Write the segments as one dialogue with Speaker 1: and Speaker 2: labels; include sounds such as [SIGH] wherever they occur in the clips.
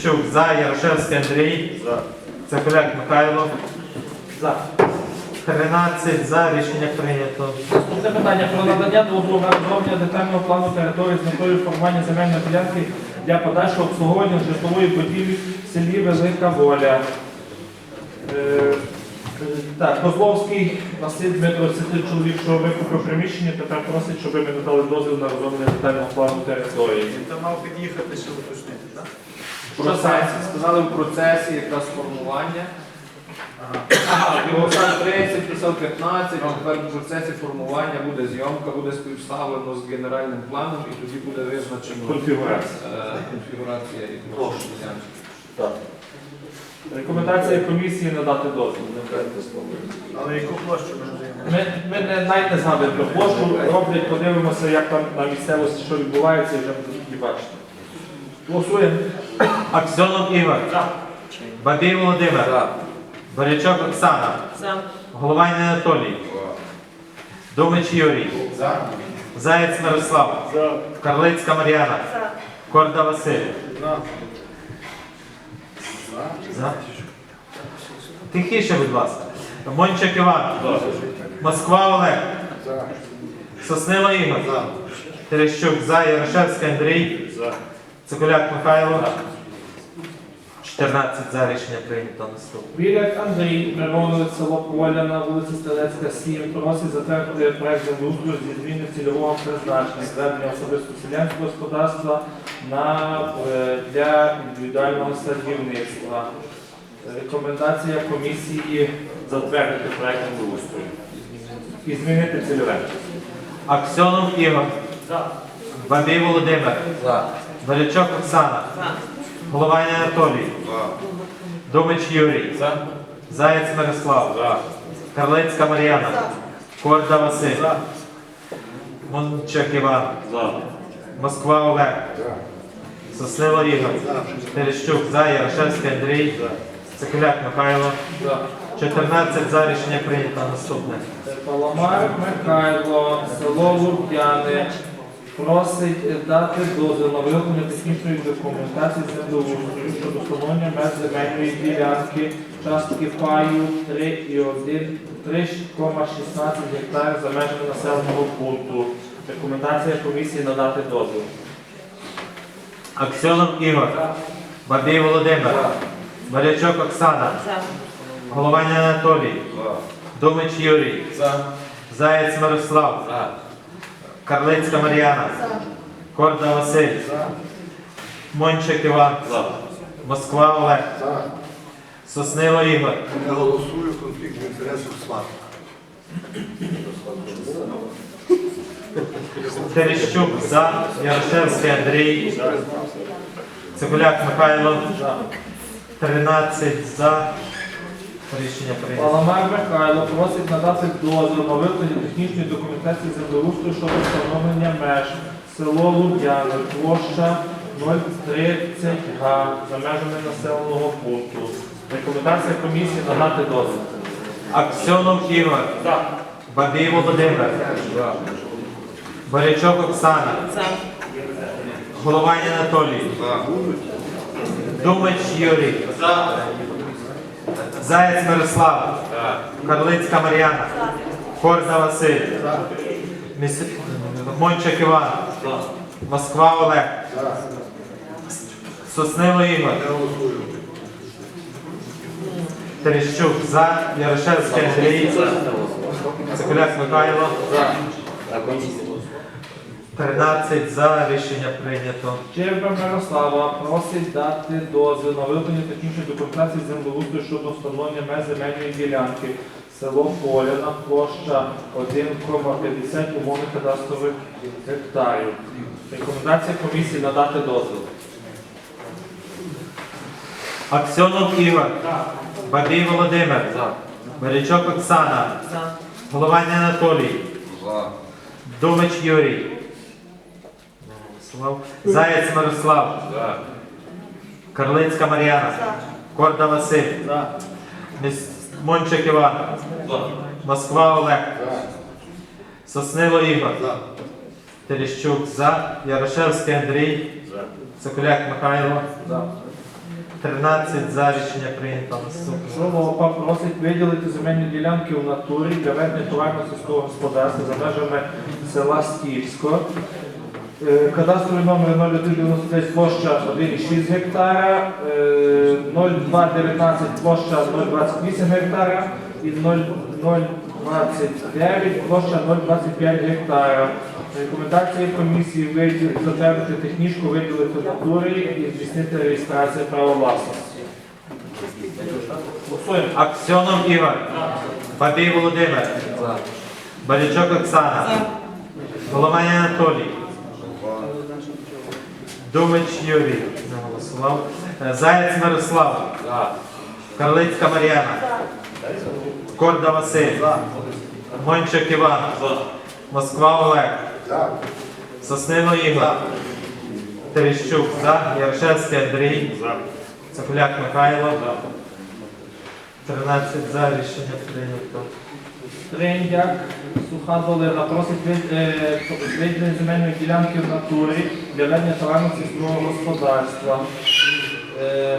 Speaker 1: Щук за, Ярошевський Андрій.
Speaker 2: За.
Speaker 1: Цикуляк Михайло.
Speaker 3: За.
Speaker 1: 13 за, рішення прийнято.
Speaker 3: Це питання про надання дозволу на розроблення детального плану території з метою формування земельної ділянки для подальшого обслуговування житлової будівлі в селі Велика Воля. Е, Так, Козловський Василь Дмитро, це той чоловік, що викупив приміщення, тепер просить, щоб ми надали дозвіл на розроблення детального плану території.
Speaker 2: Він там мав під'їхати, щоб уточнити, так?
Speaker 3: В процесі,
Speaker 4: Сказали в процесі якраз формування. Сам 30, писав 15, тепер в процесі формування буде зйомка, буде співставлено з генеральним планом і тоді буде визначено
Speaker 3: Конфігурація.
Speaker 4: е, конфігурація і ділянки.
Speaker 3: Рекомендація комісії надати дозвіл. Не берете слово.
Speaker 2: Але яку площу ми?
Speaker 3: Ми, не, навіть не згадуємо про площу, роблять, подивимося, як там на місцевості, що відбувається, і вже тоді бачити. Голосуємо. [COUGHS]
Speaker 1: Аксьонов Ігор. Бабій Володимир. Борячок Оксана. Головань Анатолій. Думич Юрій. Заєць Мирослав. Карлицька Мар'яна. Корда Василь. За. Тихіше, будь ласка. Мончик Іван. Москва Олег. Соснила Ігор. Терещук за, Ярошевський Андрій. Цикуляк Михайло. 14 за рішення прийнято наступне.
Speaker 3: Біляк Андрій, Мироновець, село Поляна, вулиця Стрелецька, 7, просить затвердити проект землеустрою зі зміни цільового призначення, зведення особисто селянського господарства на, е, для індивідуального садівництва. Рекомендація комісії затвердити проект землеустрою і змінити цільове.
Speaker 1: Аксьонов Ігор. Бабій Володимир. Борячок Оксана. Головань Анатолій. Думич Юрій. Заєць Мирослав. Карлицька Мар'яна. Корда Василь. Мончик Іван. Москва Олег. Соснило Ігор. Терещук за, Ярошевський Андрій. Цикуляк Михайло. 14 за рішення прийнято наступне.
Speaker 3: Паламар Михайло, село Лук'яни, просить дати дозвіл на виготовлення технічної документації землеустрою щодо встановлення меж земельної ділянки частки паю 3,1 3,16 гектарів за межами населеного пункту. Рекомендація комісії надати дозвіл.
Speaker 1: Аксьонов Ігор. Бабій Володимир. Борячок Оксана. Головань Анатолій. Думич Юрій. Заєць Мирослав. Карлицька Мар'яна. Корда Василь. Мончик Іван. Москва Олег. Соснило Ігор.
Speaker 5: Не голосую, конфлікт інтересів слаб.
Speaker 1: Терещук за. Ярошевський Андрій. Цигуляк Михайло. 13 за. Рішення прийнято.
Speaker 3: Паламар Михайло просить надати дозвіл на виготовлення технічної документації землеустрою щодо встановлення меж. Село Луб'яни, площа 030 га за межами населеного пункту. Рекомендація комісії надати дозвіл.
Speaker 1: Аксьонов Ігор. Бабій Володимир. Борячок Оксана. Головань Анатолій. Думач Юрій. Заєць Мирослав. Карлицька Мар'яна. Корда Василь. Міс- Мончик Іван. Москва Олег. Соснило Ігор. Терещук за. Ярошевський Андрій. Цикуляк Михайло. 13 за. Рішення прийнято.
Speaker 3: Черга Мирослава просить дати дозвіл на виготовлення технічної документації землеустрою щодо встановлення меж земельної ділянки. Село Поляна, площа 1,50 умовних кадастрових гектарів. Рекомендація комісії надати дозвіл.
Speaker 1: Аксьонов Ігор. Бабій Володимир. Борячок Оксана. Головань Анатолій. Думич Юрій. Слав. Заєць Мирослав. Карлицька Мар'яна. Корда Василь. Міс- Мончик Іван. Москва Олег. Соснило Ігор.
Speaker 5: За.
Speaker 1: Терещук за. Ярошевський Андрій. Соколяк Михайло. 13 за рішення прийнято. Наступне.
Speaker 3: Жолоба просить виділити земельні ділянки у натурі для ведення товарного сільського господарства за межами села Стільсько. Е, Кадастровий номер 0199 площа 1,6 гектара, е, 0219 площа 028 гектара і 029 площа 025 гектара. Рекомендації комісії виділ- затвердити технічку, виділити в і здійснити реєстрацію права власності.
Speaker 1: Аксьонов Ігор. Бабій Володимир. Балічок Оксана. Голованя Анатолій. Думич Юрій. Не голосував. Е, Заєць Мирослав. Карлицька Мар'яна. Корда Василь. Мончик Іван. Москва Олег. Соснило Ігор. Терещук. За. Яршевський Андрій. Цепляк Михайло. 13 за рішення прийнято.
Speaker 3: Триндяк, Суха Долина просить виділення земельної ділянки в натурі для ведення товарного сільського господарства.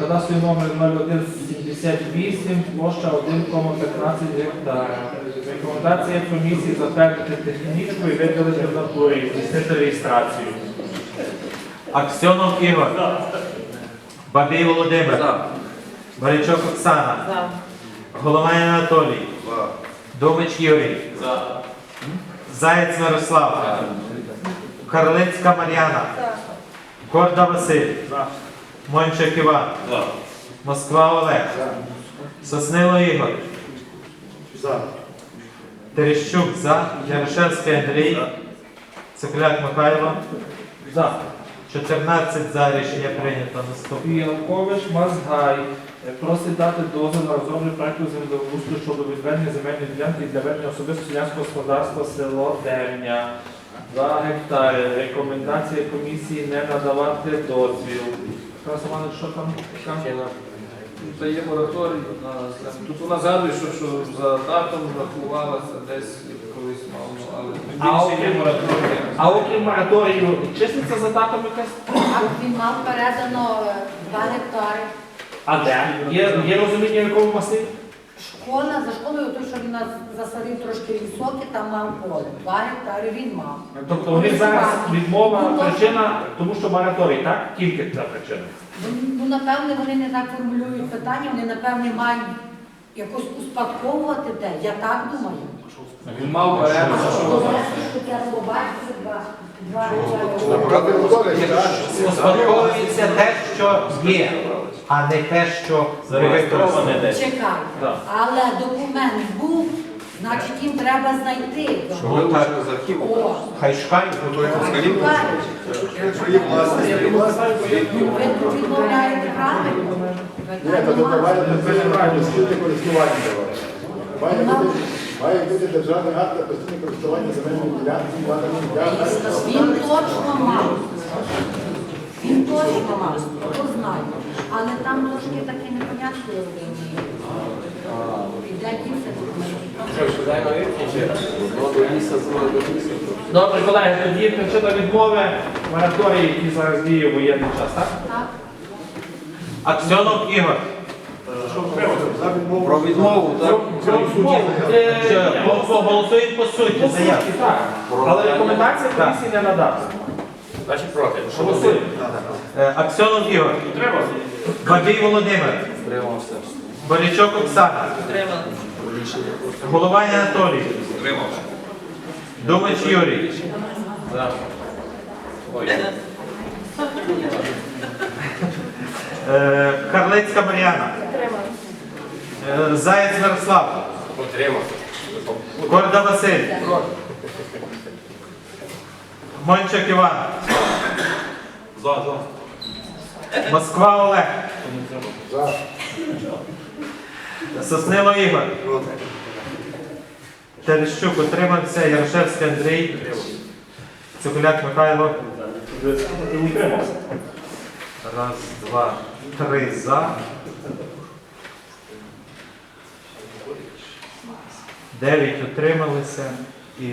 Speaker 3: Кадастровий номер 0178, площа 1,15 гектара. Рекомендація комісії затвердити технічку і виділити в натурі, здійснити реєстрацію.
Speaker 1: Аксьонов Ігор. Бабій Володимир. Борячок Оксана. Головай Анатолій. Думич Юрій. Заєць Мирослав. Карлицька Мар'яна. Корда Василь. Мончик Іван. Москва Олег. Соснило Ігор. Терещук за. Ярошевський Андрій. Цикляк Михайло.
Speaker 3: За.
Speaker 1: 14 за рішення прийнято. Наступне.
Speaker 3: Янкович Мазгай просить дати дозвіл на розроблення проекту землеустрою щодо відведення земельної ділянки для ведення особисто селянського господарства село Дерня. 2 гектари. Рекомендація комісії не надавати дозвіл. Тарас Іванович, що там?
Speaker 4: Це є мораторій на землю. Тут вона згадує, що, що за датом рахувалася десь колись мало, але більше є мораторій.
Speaker 3: А окрім мораторію, числиться за датом якась?
Speaker 6: Так, він мав передано е, два гектари.
Speaker 3: А де? Є, є розуміння, в якому масиві?
Speaker 6: Школа, за школою, той, що він нас засадив трошки високий, там мав поле. Два гектари він мав.
Speaker 3: Тобто у них зараз відмова, причина, тому що мораторій, так? Тільки ця причина.
Speaker 6: Ну, напевне, вони не так формулюють питання, вони, напевне, мають якось успадковувати те. Я так думаю.
Speaker 4: Він мав що
Speaker 6: побачив два, два гектари.
Speaker 1: Успадковується те, що є, а не те, що використоване десь.
Speaker 6: Чекай.
Speaker 3: Так.
Speaker 6: Але документ був, значить їм треба знайти.
Speaker 1: Ну, так.
Speaker 6: О,
Speaker 1: Хай шукають.
Speaker 6: шукають.
Speaker 5: Якщо є власність, є власність.
Speaker 6: Ви відмовляєте правильно?
Speaker 7: Ні, то бути спільне користування. Має бути, має бути державний акт на постійне користування земельної ділянки, влада ділянка.
Speaker 6: Він точно мав. Він точно мав, хто знає. Але там трошки таке непонятно кілька документів.
Speaker 3: Добре, колеги, тоді причина відмови мораторій, який зараз діє в воєнний час, так?
Speaker 6: Так?
Speaker 1: Аксьонов Ігор.
Speaker 5: Про відмову, так?
Speaker 3: Е,
Speaker 1: Ще Голосуємо по суті.
Speaker 3: по суті. Але рекомендація комісії не надати.
Speaker 8: Значить проти.
Speaker 3: Голосуємо.
Speaker 1: Е, Аксьонов Ігор. Бабій Володимир.
Speaker 8: Утримався.
Speaker 1: Борячок Оксана. Головай Анатолій.
Speaker 8: Утримався.
Speaker 1: Думич Юрій.
Speaker 8: Ой.
Speaker 1: Е, Карлицька Мар'яна. Е, Заєць Мирослав.
Speaker 8: Утримався.
Speaker 1: Корда Василь. Мончик Іван.
Speaker 8: За, за.
Speaker 1: Москва Олег.
Speaker 7: За.
Speaker 1: Соснило Ігор. Терещук утримався. Ярошевський Андрій. Цикуляк Михайло. Раз, два, три за. Дев'ять утрималися і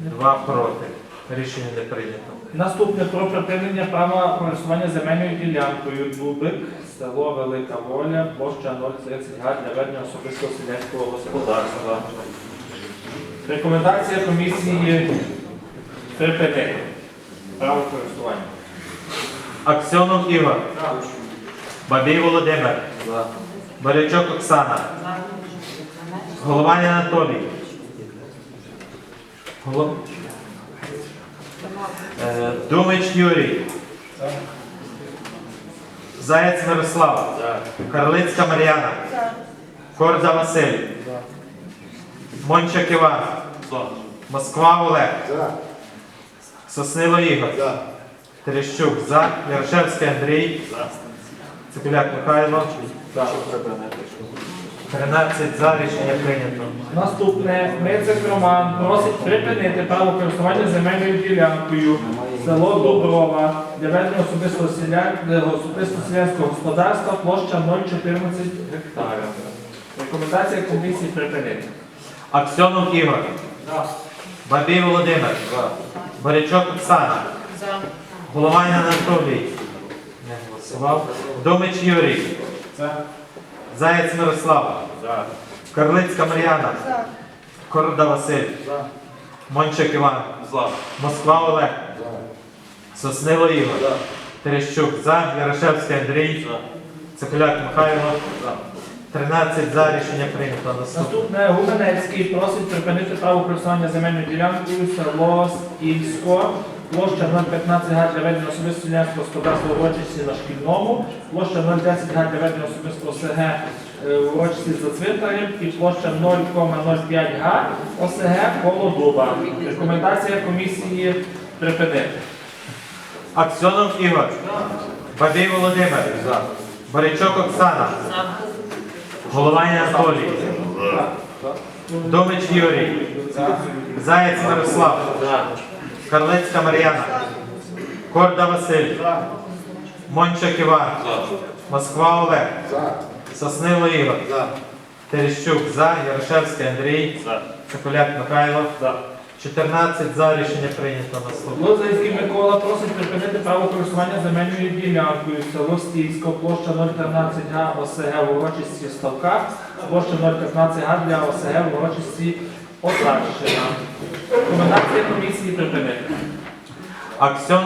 Speaker 1: два проти. Рішення не прийнято.
Speaker 3: Наступне про припинення права користування земельною ділянкою Дубик, село Велика Воля, площа 030 га для ведення особистого селянського господарства. Рекомендація комісії припинити право користування.
Speaker 1: Аксьонов Ігор. Бабій Володимир. Борячок Оксана. Головань Анатолій. Голов- Думич Юрій. Заєць Мирослава. Карлицька Мар'яна. Корда Василь. Мончак Іван. Москва Олег.
Speaker 7: За.
Speaker 1: Соснило Ігор. Терещук за. Ярошевський Андрій. Цикуляк Михайло. 13 за. Рішення прийнято.
Speaker 3: Наступне Мицик Роман просить припинити право користування земельною ділянкою село Дуброва для ведення особистого селя... е, особисто селянського господарства площа 0,14 гектарів. Рекомендація комісії припинити.
Speaker 1: Аксьонов Ігор. Бабій Володимир. Борячок Оксана. Головань Анатолій. Не голосував. Думич Юрій. Заєць Мирослава. Карлицька Мар'яна. Корда Василь. Мончик Іван. Москва Олег. Соснило Ігор. Терещук за. Ярошевський Андрій. Цикуляк Михайло. 13 за. Рішення прийнято. Наступне.
Speaker 3: Наступне Гуменецький просить припинити право користування земельною ділянкою село Ільсько, площа 015 га для ведення особистого селянського господарства в урочисті на шкільному, площа 010 га для ведення особистого СГ е, в урочисті за цвинтарем і площа 0,05 га ОСГ коло дуба. Рекомендація комісії припинити.
Speaker 1: Аксьонов Ігор. Бабій Володимир. Борячок Оксана. Головань Анатолій. Думич Юрій. Заєць Мирослав. Карлицька Мар'яна. Корда Василь. Мончик Іван. Москва Олег. Соснило Ігор. Терещук за. Ярошевський Андрій. Цикуляк Михайло. 14 за. Рішення прийнято. Наступне.
Speaker 3: Лозинський Микола просить припинити право користування земельною ділянкою село Стійсько, площа 013 га ОСГ в урочисті Ставка, площа 015 га для ОСГ в урочисті Отращина. Рекомендація комісії припинити.
Speaker 1: Аксьон